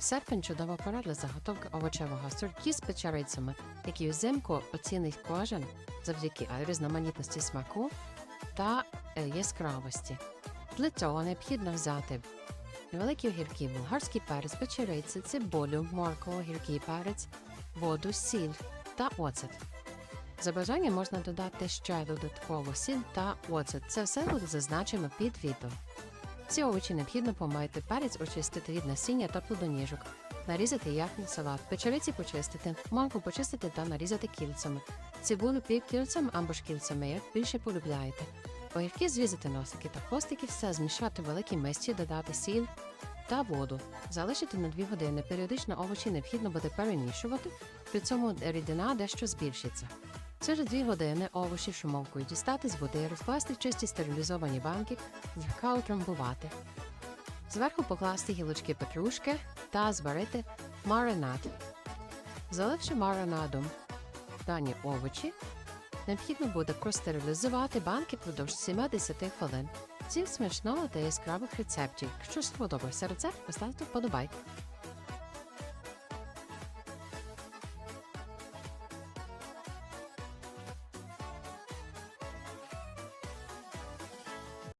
Серпень чудова пора для заготовки овочевого сорті з печерицями, які взимку оцінить кожен завдяки різноманітності смаку та е, яскравості. Для цього необхідно взяти невеликі огірки, болгарський перець, печериці, цибулю, моркву, гіркий перець, воду, сіль та оцет. За бажанням можна додати ще додатково сіль та оцет. Це все буде зазначено під відео. Ці овочі необхідно помити, перець очистити від насіння та плодоніжок, нарізати як на салат, печериці почистити, моркву почистити та нарізати кільцями, цибулю півкільцями або ж кільцями, як більше полюбляєте. Огірки зрізати носики та хвостики, все змішати в великій мисці, додати сіль та воду, залишити на 2 години. Періодично овочі необхідно буде перемішувати, при цьому рідина дещо збільшиться. Через 2 години овочі шумовкою дістати з води, розкласти в чисті стерилізовані банки, злегка утрамбувати. Зверху покласти гілочки петрушки та зварити маринад. Заливши маринадом дані овочі, необхідно буде простерилізувати банки впродовж 70 хвилин. Всім смачного та яскравих рецептів. Якщо сподобався рецепт, поставте вподобайку.